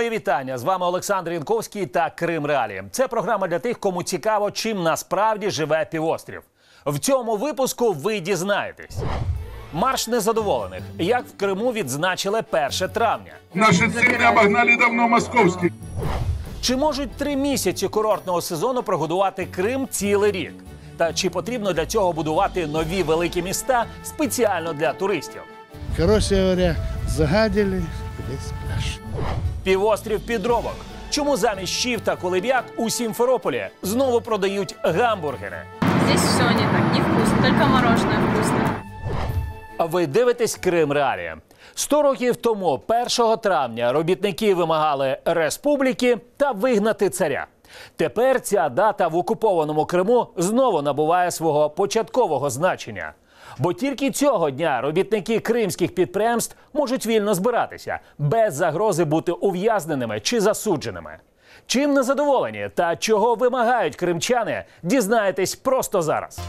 Мої вітання з вами Олександр Янковський та Крим Реалі. Це програма для тих, кому цікаво, чим насправді живе півострів. В цьому випуску ви дізнаєтесь. Марш незадоволених. Як в Криму відзначили 1 травня. Наши цены обогнали давно московские. Чи можуть три місяці курортного сезону прогодувати Крим цілий рік? Та чи потрібно для цього будувати нові великі міста спеціально для туристів? Короче говоря, загадили. Півострів підробок. Чому замість щів та колиб'як у Сімферополі знову продають гамбургери? Здесь все не так, невкусно, только мороженое вкусное. А Ви дивитесь Крим Реалії. Сто років тому, 1 травня, робітники вимагали республіки та вигнати царя. Тепер ця дата в окупованому Криму знову набуває свого початкового значення. Бо тільки цього дня робітники кримських підприємств можуть вільно збиратися без загрози бути ув'язненими чи засудженими. Чим незадоволені та чого вимагають кримчани, дізнаєтесь просто зараз.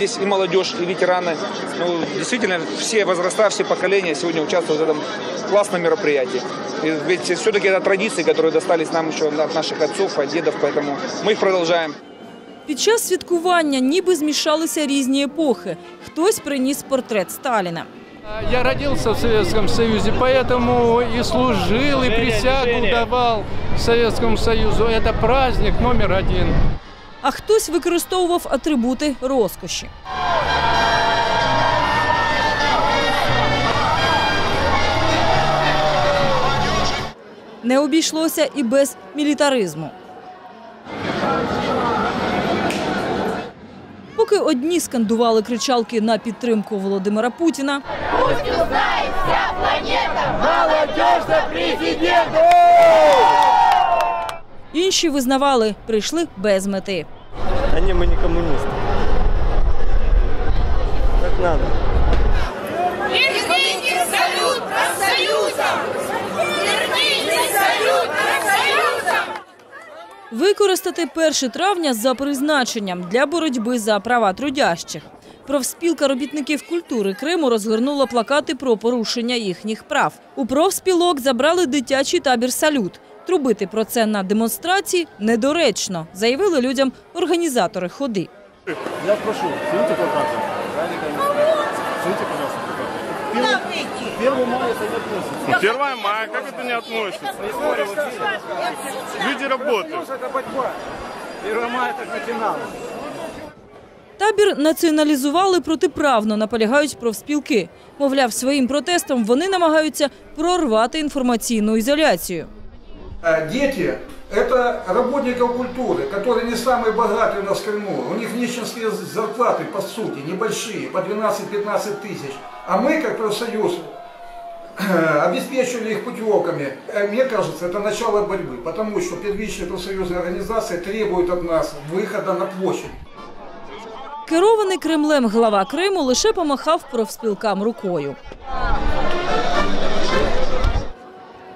Здесь и молодежь, и ветераны. Ну, действительно, все возраста, все поколения сегодня участвуют в этом классном мероприятии. И ведь все-таки это традиции, которые достались нам еще от наших отцов, от дедов, поэтому мы их продолжаем. Під час святкування ніби змішалися різні епохи. Хтось приніс портрет Сталіна. Я родился в Советском Союзе, поэтому и служил, и присягу давал Советскому Союзу. Это праздник номер один. А хтось використовував атрибути розкоші. Не обійшлося і без мілітаризму. Поки одні скандували кричалки на підтримку Володимира Путіна, інші визнавали, прийшли без мети. А не, мы не коммунисты. Как надо. Верните салют профсоюзам! Верните салют профсоюзам! Використати 1 травня за призначенням для боротьби за права трудящих. Профспілка робітників культури Криму розгорнула плакати про порушення їхніх прав. У профспілок забрали дитячий табір «Салют». Трубити про це на демонстрації недоречно, заявили людям організатори ходи. Я прошу, снимите плакаты. Снимите, пожалуйста, плакаты. Первый мая это не относится. 1 мая, как это не относится? Люди работают. Табір націоналізували протиправно, наполягають профспілки. Мовляв, своїм протестом вони намагаються прорвати інформаційну ізоляцію. А Дети – это работников культуры, которые не самые богатые у нас в Крыму. У них нищенские зарплаты, по сути, небольшие, по 12-15 тысяч. А мы, как профсоюз, обеспечивали их путевками. Э, Мне кажется, это начало борьбы, потому что первичная профсоюзная организация требует от нас выхода на площадь. Керований Кремлем глава Криму лише помахав профспілкам рукою.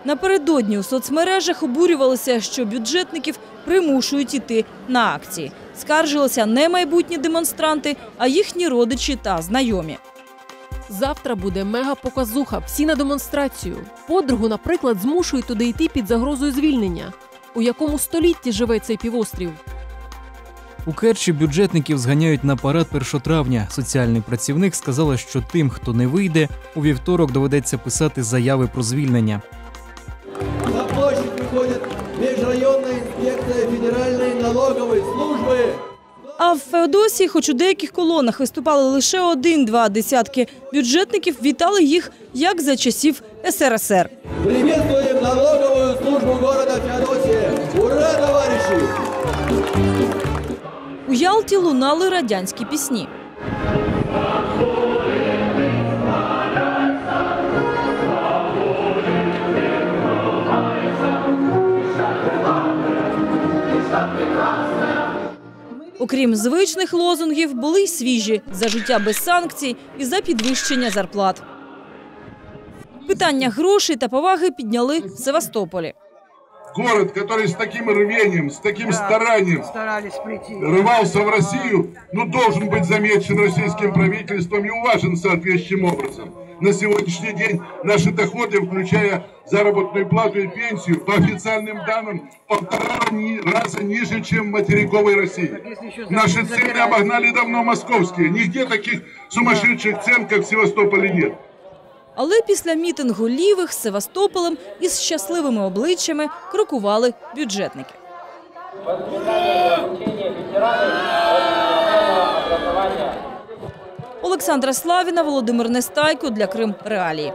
Напередодні у соцмережах обурювалися, що бюджетників примушують іти на акції. Скаржилися не майбутні демонстранти, а їхні родичі та знайомі. Завтра буде мега-показуха. Всі на демонстрацію. Подругу, наприклад, змушують туди йти під загрозою звільнення. У якому столітті живе цей півострів? У Керчі бюджетників зганяють на парад 1 травня. Соціальний працівник сказала, що тим, хто не вийде, у вівторок доведеться писати заяви про звільнення. А в Феодосії, хоч у деяких колонах виступали лише один-два десятки бюджетників, вітали їх як за часів СРСР. Приветствуем налоговую службу города Феодосия. Ура, товарищи! У Ялті лунали радянські пісні. Окрім звичних лозунгів, були й свіжі за життя без санкцій і за підвищення зарплат. Питання грошей та поваги підняли в Севастополі. город, который с таким рвением, с таким старанием Старались прийти. рвался в Россию, ну, должен быть замечен российским правительством и уважен соответствующим образом На сегодняшний день наши доходы, включая заработную плату и пенсию, по официальным данным, в полтора ни- раза ниже, чем в материковой России. Наши цены обогнали давно московские. Нигде таких сумасшедших цен, как в Севастополе, нет. Але після мітингу лівих з Севастополем із щасливими обличчями крокували бюджетники. Олександра Славіна, Володимир Нестайко для Крим Реалії.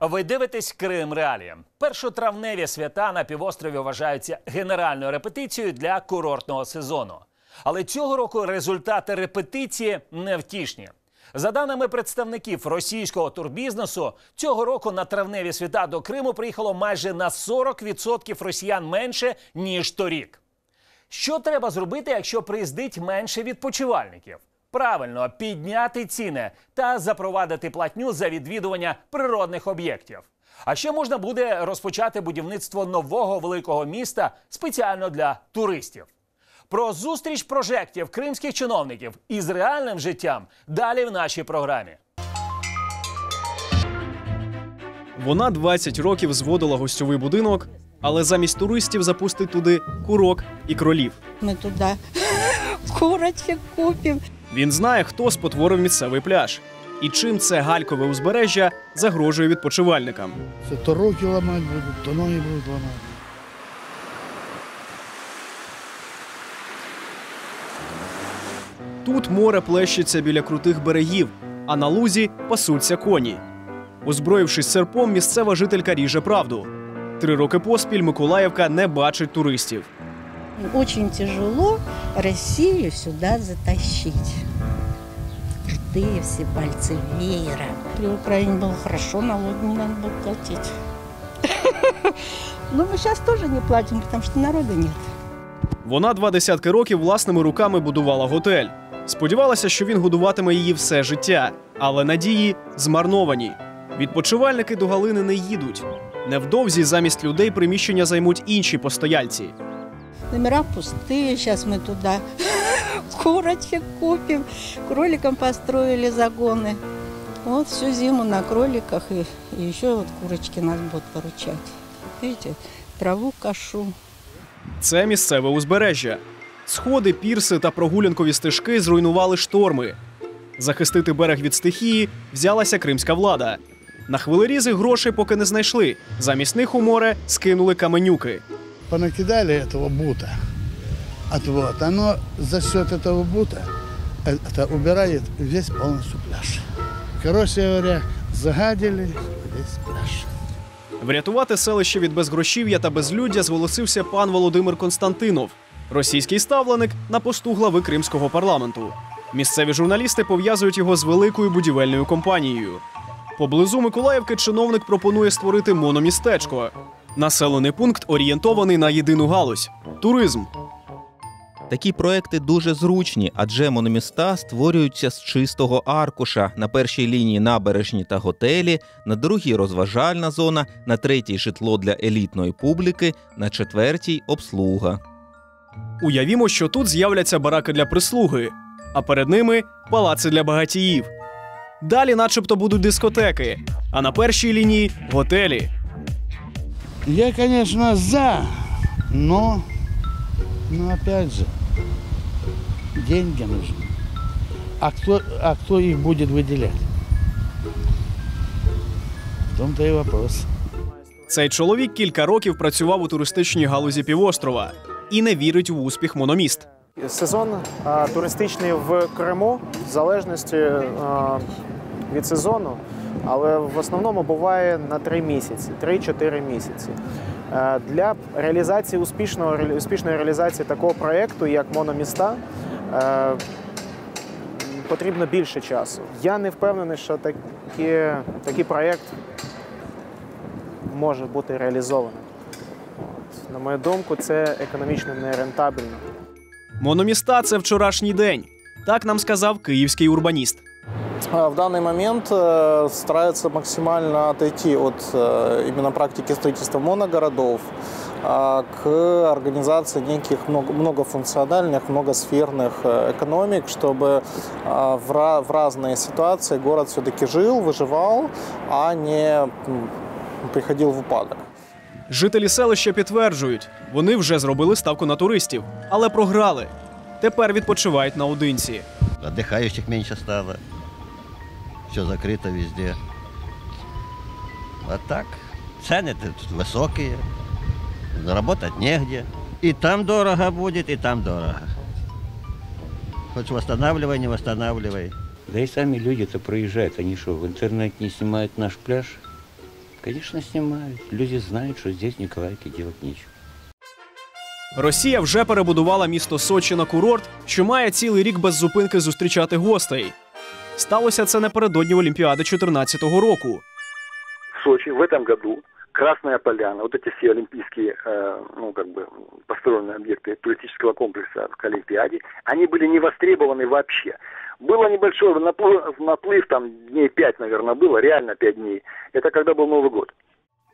Ви дивитесь Крим Реалії. Першотравневі свята на півострові вважаються генеральною репетицією для курортного сезону. Але цього року результати репетиції невтішні. За даними представників російського турбізнесу, цього року на травневі свята до Криму приїхало майже на 40% росіян менше ніж торік. Що треба зробити, якщо приїздить менше відпочивальників? Правильно підняти ціни та запровадити платню за відвідування природних об'єктів. А ще можна буде розпочати будівництво нового великого міста спеціально для туристів. Про зустріч прожектів кримських чиновників із реальним життям далі в нашій програмі. Вона 20 років зводила гостьовий будинок, але замість туристів запустить туди курок і кролів. Мы туда курочек купим. Він знає, хто спотворив місцевий пляж і чим це галькове узбережжя загрожує відпочивальникам. Це то руки ламати будуть, то ноги будуть ламати. Тут море плещеться біля крутих берегів, а на лузі пасуться коні. Озброївшись серпом, місцева жителька ріже правду. Три роки поспіль Миколаївка не бачить туристів. Очень тяжело Россию сюда затащить. Крутые все пальцы веера. При Украине было хорошо, налоги не надо было платить. Но мы сейчас тоже не платим, потому что народа нет. Вона два десятки років власними руками будувала готель. Сподівалася, що він годуватиме її все життя, але надії змарновані. Відпочивальники до Галини не їдуть. Невдовзі замість людей приміщення займуть інші постояльці. Номера пустые, сейчас мы туда курочек купим. Кроликам построили загоны. Вот всю зиму на кроликах и, и еще вот курочки нас будут поручать. Видите, траву кашу. Це місцеве узбережжя. Сходи, пірси та прогулянкові стежки зруйнували шторми. Захистити берег від стихії взялася кримська влада. На хвилерізи грошей поки не знайшли. Замість них у море скинули каменюки. Понакидали этого бута. От вот, оно за счет этого бута э, это убирает весь полностью пляж. Короче говоря, загадили весь пляж. Врятувати селище від безгрошів'я та безлюддя зголосився пан Володимир Константинов, російський ставленик на посту глави кримського парламенту. Місцеві журналісти пов'язують його з великою будівельною компанією. Поблизу Миколаївки чиновник пропонує створити мономістечко. Населений пункт орієнтований на єдину галузь туризм. Такі проекти дуже зручні, адже мономіста створюються з чистого аркуша. На першій лінії набережні та готелі, на другій розважальна зона, на третій житло для елітної публіки, на четвертій обслуга. Уявімо, що тут з'являться бараки для прислуги, а перед ними палаци для багатіїв. Далі, начебто, будуть дискотеки, а на першій лінії готелі. Я, конечно, за, но, но опять же, деньги нужны. А кто, а кто их будет выделять? В том-то и вопрос. Цей чоловік кілька років працював у туристичній галузі півострова і не вірить у успіх мономіст. Сезон а, туристичний в Криму, в залежності а, від сезону, але в основному буває на 3 місяці, 3-4 місяці. Е, Для реалізації успішного успішної реалізації такого проєкту, як мономіста, е, потрібно більше часу. Я не впевнений, що такі, такий проєкт може бути реалізований. От. На мою думку, це економічно нерентабельно. Мономіста це вчорашній день. Так нам сказав київський урбаніст. э, в данный момент э, старается максимально отойти от э, именно практики строительства моногородов а, к организации неких много- многофункциональных, многосферных э, экономик, чтобы а, в ра- в разные ситуации город все-таки жил, выживал, а не м, приходил в упадок. Жителі селища підтверджують, вони вже зробили ставку на туристів, але програли. Тепер відпочивають наодинці. Отдыхающих меньше стало. Все закрыто везде. А так, цены тут высокие. Заработать негде. И там дорого будет, и там дорого. Хоть восстанавливай, не восстанавливай. Да и сами люди-то проезжают. Они что, в интернете не снимают наш пляж? Конечно, снимают. Люди знают, что здесь в Николаевке делать нечего. Росія вже перебудувала місто Сочі на курорт, що має цілий рік без зупинки зустрічати гостей. Сталося це напередодні Олімпіади 2014 року. в Сочи в этом году Красная Поляна, вот эти все олимпийские, э, ну, как бы, построенные объекты туристического комплекса к Олимпиаде, они были не востребованы вообще. Было небольшой наплыв, наплыв там дней пять, наверное, было, реально пять дней. Это когда был Новый год.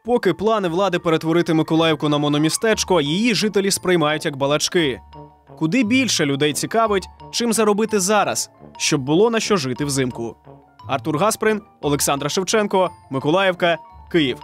Поки плани влади перетворити Миколаївку на мономістечко, її жителі сприймають як балачки. Куди більше людей цікавить, чим заробити зараз, щоб було на що жити взимку. Артур Гасприн, Олександра Шевченко, Миколаївка, Київ.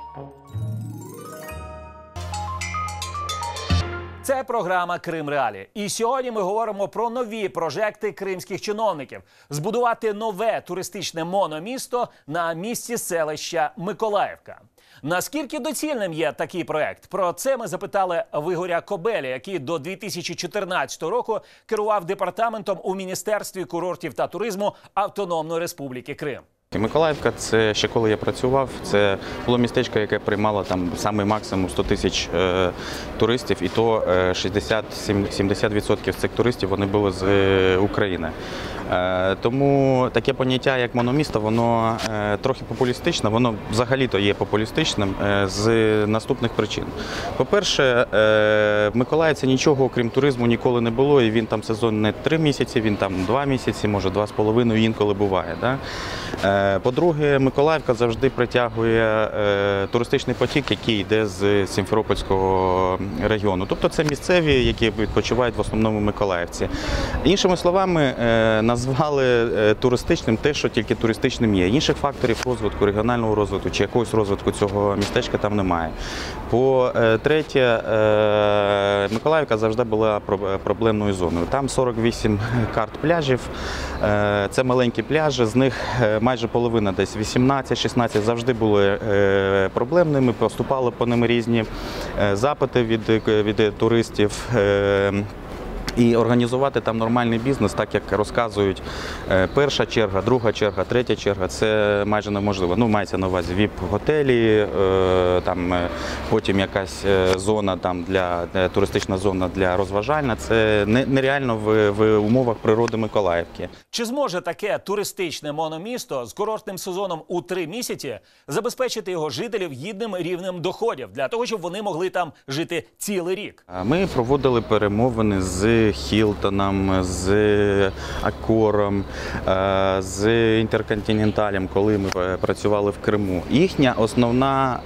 Це програма Крим Реалі. І сьогодні ми говоримо про нові прожекти кримських чиновників збудувати нове туристичне мономісто на місці селища Миколаївка. Наскільки доцільним є такий проект? Про це ми запитали в Ігоря Кобеля, який до 2014 року керував департаментом у міністерстві курортів та туризму Автономної Республіки Крим. Миколаївка, це ще коли я працював, це було містечко, яке приймало там самий максимум 100 тисяч е, туристів, і то е, 60-70% цих туристів вони були з е, України. Е, тому таке поняття, як мономісто, воно е, трохи популістичне, воно взагалі-то є популістичним е, з наступних причин. По-перше, е, в Миколаївці нічого окрім туризму ніколи не було, і він там сезон не три місяці, він там два місяці, може два з половиною інколи буває. Да? Е, По-друге, Миколаївка завжди притягує е, туристичний потік, який йде з Сімферопольського регіону. Тобто це місцеві, які відпочивають в основному Миколаївці. Іншими словами, е, назвали е, туристичним те, що тільки туристичним є. Інших факторів розвитку, регіонального розвитку чи якогось розвитку цього містечка там немає. По-третє, е, Миколаївка завжди була проблемною зоною. Там 48 карт пляжів. Е, Це маленькі пляжі, з них е, майже половина, десь 18-16 завжди були е, проблемними. Поступали по ним різні е, запити від, від туристів. І організувати там нормальний бізнес, так як розказують е, перша черга, друга черга, третя черга, це майже неможливо. Ну, мається на увазі віп-готелі, е, там е, потім якась зона там для туристична зона для розважальна. Це не- нереально в, в умовах природи Миколаївки. Чи зможе таке туристичне мономісто з курортним сезоном у три місяці забезпечити його жителів гідним рівнем доходів для того, щоб вони могли там жити цілий рік? Ми проводили перемовини з Хілтоном, з Акором, е, з Інтерконтиненталем, коли ми е, працювали в Криму. Їхня основна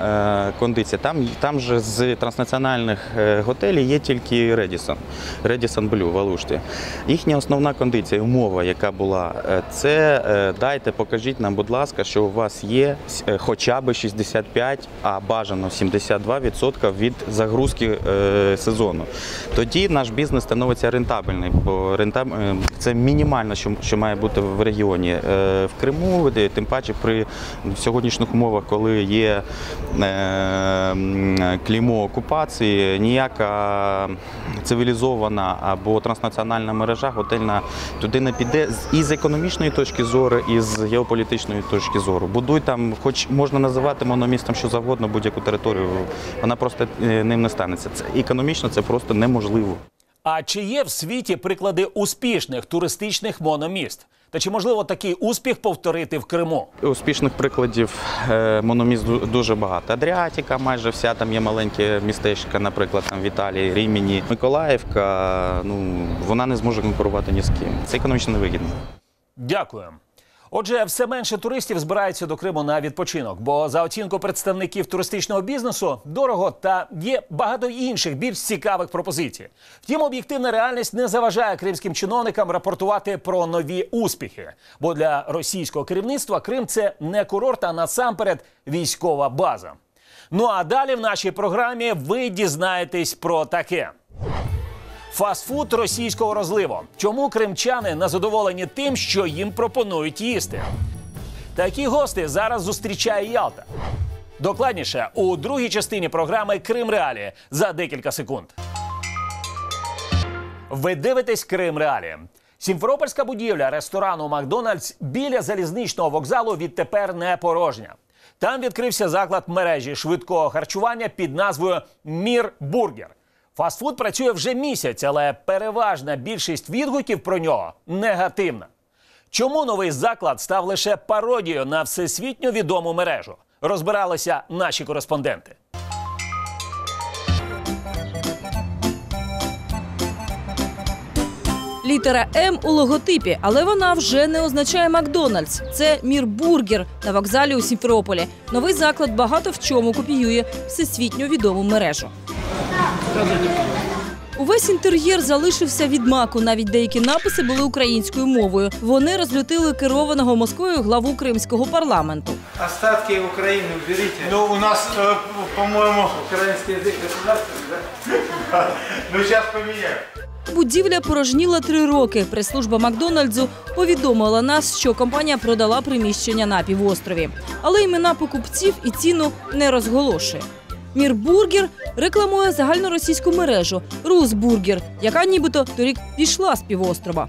е, кондиція. Там, там же з транснаціональних готелів є тільки Редісон, Редісон Блю в Алушті. Їхня основна кондиція, умова, яка була, це дайте, покажіть нам, будь ласка, що у вас є хоча б 65, а бажано 72% від загрузки сезону. Тоді наш бізнес становиться рентабельний, бо рентаб... е, це мінімально, що, що має бути в регіоні. Е, В Криму, тим паче при сьогоднішніх умовах, коли є е, м, окупації, ніяка цивілізована або транснаціональна мережа готельна туди не піде і з економічної точки зору, і з геополітичної точки зору. Будуй там, хоч можна називати мономістом що завгодно, будь-яку територію, вона просто ним не станеться. Це економічно це просто неможливо. А чи є в світі приклади успішних туристичних мономіст? Та чи можливо такий успіх повторити в Криму? Успішних прикладів е, мономіст дуже багато. Адріатика, майже вся там є маленьке містечко, наприклад, там в Італії, Рімені. Миколаївка, ну вона не зможе конкурувати ні з ким. Це економічно невигідно. Дякую. Отже, все менше туристів збираються до Криму на відпочинок, бо за оцінку представників туристичного бізнесу дорого та є багато інших більш цікавих пропозицій. Втім, об'єктивна реальність не заважає кримським чиновникам рапортувати про нові успіхи. Бо для російського керівництва Крим це не курорт, а насамперед військова база. Ну а далі в нашій програмі ви дізнаєтесь про таке. Фастфуд російського розливу. Чому кримчани незадоволені тим, що їм пропонують їсти? Такі гости зараз зустрічає Ялта. Докладніше у другій частині програми Крим Реалі за декілька секунд. Ви дивитесь Крим Реалі. Сімферопольська будівля ресторану Макдональдс біля залізничного вокзалу відтепер не порожня. Там відкрився заклад мережі швидкого харчування під назвою Мір Бургер. Фастфуд працює вже місяць, але переважна більшість відгуків про нього негативна. Чому новий заклад став лише пародією на всесвітньо відому мережу? Розбиралися наші кореспонденти. Літера М у логотипі, але вона вже не означає Макдональдс. Це Мірбургер на вокзалі у Сімферополі. Новий заклад багато в чому копіює всесвітньо відому мережу. Увесь інтер'єр залишився від маку. Навіть деякі написи були українською мовою. Вони розлютили керованого Москвою главу кримського парламенту. Остатки Украины уберите. Ну, у нас, э, по-моему, украинский язык государственный, да? Ну, сейчас поменяем. Будівля порожніла три роки. Прес-служба Макдональдсу повідомила нас, що компанія продала приміщення на півострові. Але імена покупців і ціну не розголошує. Мірбургер рекламує загальноросійську мережу Русбургер, яка нібито торік пішла з півострова.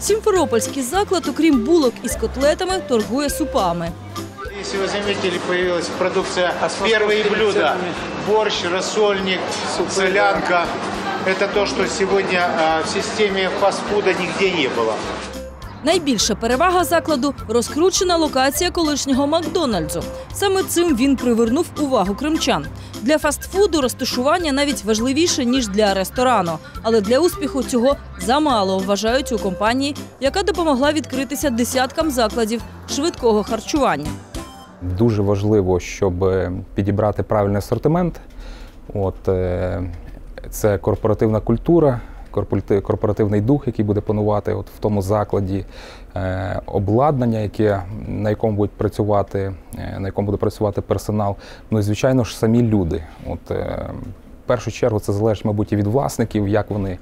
Сімферопольський заклад, окрім булок із котлетами, торгує супами. Если вы заметили, появилась продукция первые блюда. Борщ, рассольник, солянка. Это то, что сегодня а, в системе фастфуда нигде не было. Найбільша перевага закладу розкручена локація колишнього Макдональдсу. Саме цим він привернув увагу кримчан. Для фастфуду розташування навіть важливіше ніж для ресторану. Але для успіху цього замало вважають у компанії, яка допомогла відкритися десяткам закладів швидкого харчування. Дуже важливо, щоб е, підібрати правильний асортимент. От, е, це корпоративна культура, корпоративний дух, який буде панувати от в тому закладі, е, обладнання, яке, на якому будуть працювати, е, на якому буде працювати персонал. Ну і звичайно ж самі люди. От, е, в першу чергу це залежить, мабуть, і від власників, як вони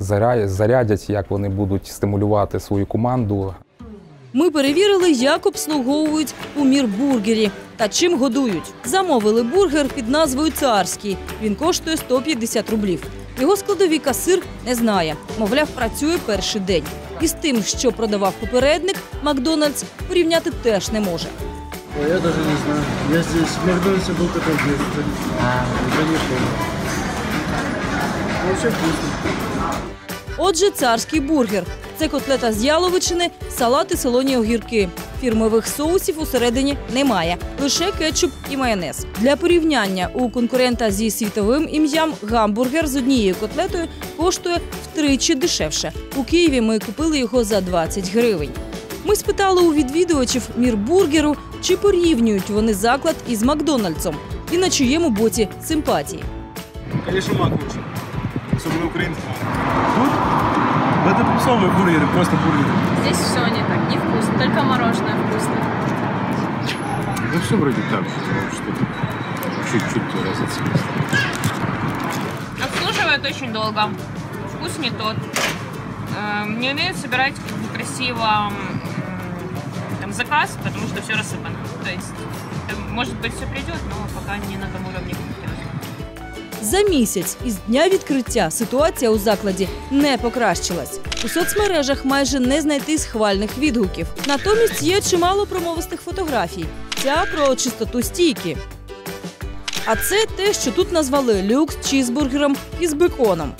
заря- зарядять, як вони будуть стимулювати свою команду. Ми перевірили, як обслуговують у мірбургері та чим годують. Замовили бургер під назвою Царський. Він коштує 150 рублів. Його складові касир не знає. Мовляв, працює перший день. І з тим, що продавав попередник, Макдональдс порівняти теж не може. Ой, я даже не знаю. Я здесь в Макдональдсе был только в. Я не помню. Вообще вкусно. Отже, царський бургер. Це котлета з яловичини, салат і солоні огірки. Фірмових соусів усередині немає, лише кетчуп і майонез. Для порівняння у конкурента зі світовим ім'ям гамбургер з однією котлетою коштує втричі дешевше. У Києві ми купили його за 20 гривень. Ми спитали у відвідувачів мірбургеру, чи порівнюють вони заклад із Макдональдсом і на чиєму боці симпатії. Конечно, мак лучше. Особенно украинский. Тут? Это попсовые бургеры, просто бургеры. Здесь все не так, невкусно, только мороженое вкусное. Да все вроде так, что-то чуть-чуть разница есть. Обслуживают очень долго, вкус не тот. Э, Не умеют собирать как бы красиво м, там, заказ, потому что все рассыпано. То есть, э, может быть, все придет, но пока не на том уровне, как хотелось. За місяць із дня відкриття ситуація у закладі не покращилась. У соцмережах майже не знайти схвальних відгуків. Натомість є чимало промовистих фотографій. Ця про чистоту стійки. А це те, що тут назвали люкс чізбургером із беконом.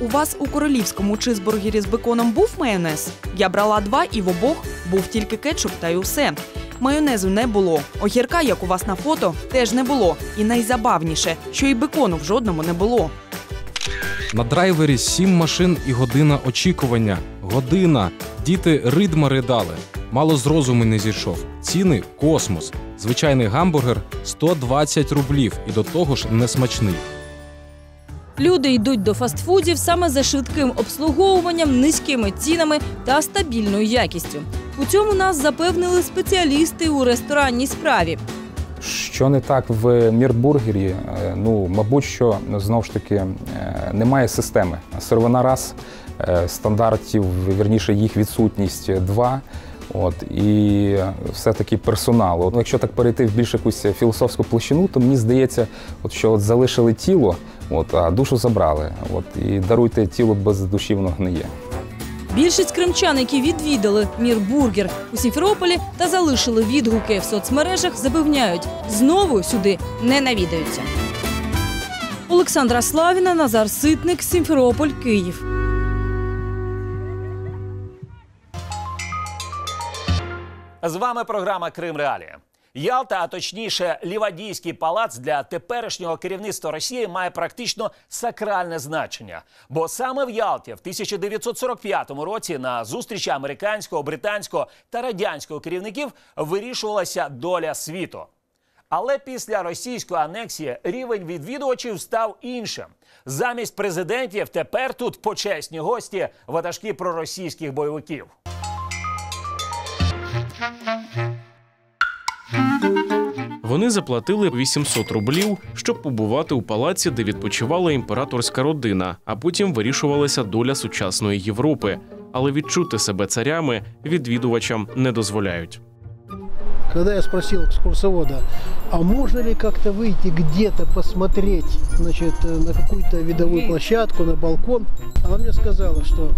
У вас у королівському чизбургері з беконом був майонез? Я брала два і в обох був тільки кетчуп та й усе. Майонезу не було. Огірка, як у вас на фото, теж не було. І найзабавніше, що і бекону в жодному не було. На драйвері сім машин і година очікування. Година. Діти ридма ридали. Мало з розуму не зійшов. Ціни космос. Звичайний гамбургер 120 рублів і до того ж несмачний. Люди йдуть до фастфудів саме за швидким обслуговуванням, низькими цінами та стабільною якістю. У цьому нас запевнили спеціалісти у ресторанній справі. Що не так в мірбургері? Е, Ну, мабуть, що знову ж таки е, немає системи. Сировина раз, е, стандартів, вірніше, їх відсутність два. От і все-таки персоналу. Ну, якщо так перейти в більш якусь філософську площину, то мені здається, от що от залишили тіло, от, а душу забрали. От і даруйте тіло без душі, воно гниє. Більшість кримчан, які відвідали Мірбургер у Сімферополі та залишили відгуки в соцмережах, запевняють, знову сюди не навідаються. Олександра Славіна, Назар Ситник, Сімферополь, Київ. З вами програма Крим Реалія. Ялта, а точніше, Лівадійський палац для теперішнього керівництва Росії має практично сакральне значення. Бо саме в Ялті в 1945 році на зустрічі американського, британського та радянського керівників вирішувалася доля світу. Але після російської анексії рівень відвідувачів став іншим. Замість президентів тепер тут почесні гості ватажки проросійських бойовиків. Вони заплатили 800 рублів, щоб побувати у палаці, де відпочивала імператорська родина, а потім вирішувалася доля сучасної Європи. Але відчути себе царями відвідувачам не дозволяють. Когда я спросил экскурсовода, а можно ли как-то выйти где-то посмотреть значит, э, на какую-то видовую площадку, на балкон, она мне сказала, что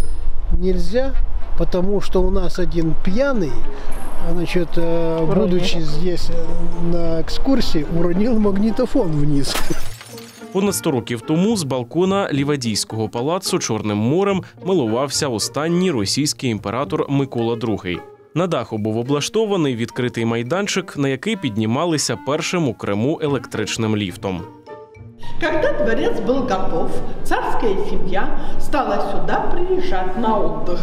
нельзя, потому что у нас один пьяный, а, значит, э, Уронил. будучи здесь э, на экскурсии, уронил магнитофон вниз. Понад 100 років тому з балкона Лівадійського палацу Чорним морем милувався останній російський імператор Микола II. На даху був облаштований відкритий майданчик, на який піднімалися першим у Криму електричним ліфтом. Когда дворец был готов, царская семья стала сюда приезжать на отдых.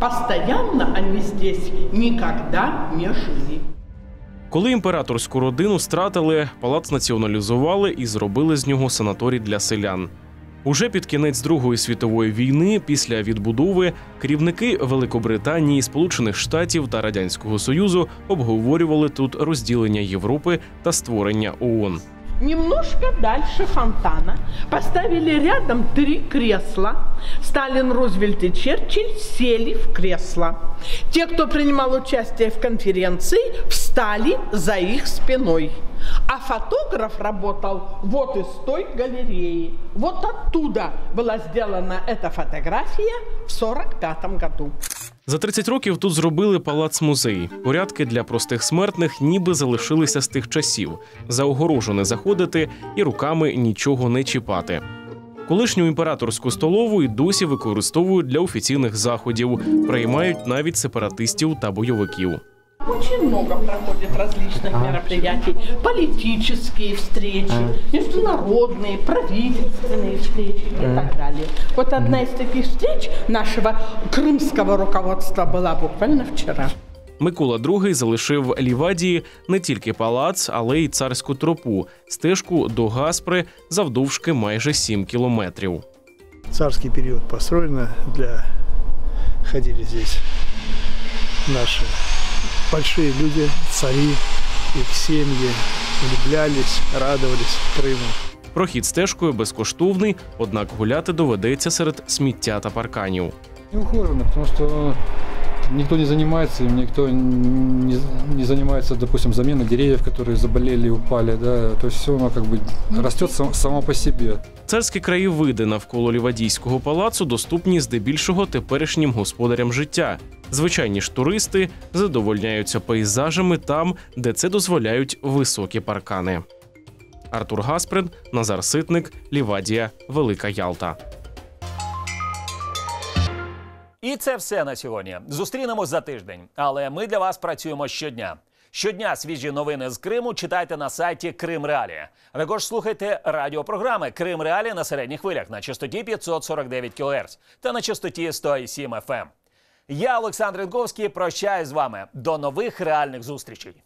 Постоянно они здесь никогда не жили. Коли імператорську родину стратили, палац націоналізували і зробили з нього санаторій для селян. Уже під кінець Другої світової війни, після відбудови, керівники Великобританії, Сполучених Штатів та Радянського Союзу обговорювали тут розділення Європи та створення ООН. Немножко дальше фонтана поставили рядом три кресла. Сталин, Рузвельт и Черчилль сели в кресла. Те, кто принимал участие в конференции, встали за их спиной. А фотограф работал вот из той галереи. Вот оттуда была сделана эта фотография в 1945 году. За 30 років тут зробили палац-музей. Порядки для простих смертних ніби залишилися з тих часів. За огорожу не заходити і руками нічого не чіпати. Колишню імператорську столову й досі використовують для офіційних заходів, приймають навіть сепаратистів та бойовиків. Очень много проходит различных мероприятий. Политические встречи, международные, правительственные встречи и так далее. Вот одна из таких встреч нашего крымского руководства была буквально вчера. Микола II залишив Лівадії не тільки палац, але й царську тропу, стежку до Гаспри завдовжки майже 7 кілометрів. Царский период построено для... Ходили здесь наши большие люди, цари, их семьи, влюблялись, радовались Крыму. Прохід стежкою безкоштовний, однак гуляти доведеться серед сміття та парканів. Не ухоженно, тому что никто не занимается, им никто не, не занимается, допустим, заменой деревьев, которые заболели и упали, да, то есть все оно как бы растет сам- само по себе. Царські краєвиди навколо Лівадійського палацу доступні здебільшого теперішнім господарям життя. Звичайні ж туристи задовольняються пейзажами там, де це дозволяють високі паркани. Артур Гасприн, Назар Ситник, Лівадія, Велика Ялта. І це все на сьогодні. Зустрінемось за тиждень. Але ми для вас працюємо щодня. Щодня свіжі новини з Криму читайте на сайті Крим Реалі. Також слухайте радіопрограми Крим Реалі на середніх хвилях на частоті 549 кГц та на частоті 107 FM. Я Олександр Ренковський. Прощаюсь з вами. До нових реальних зустрічей.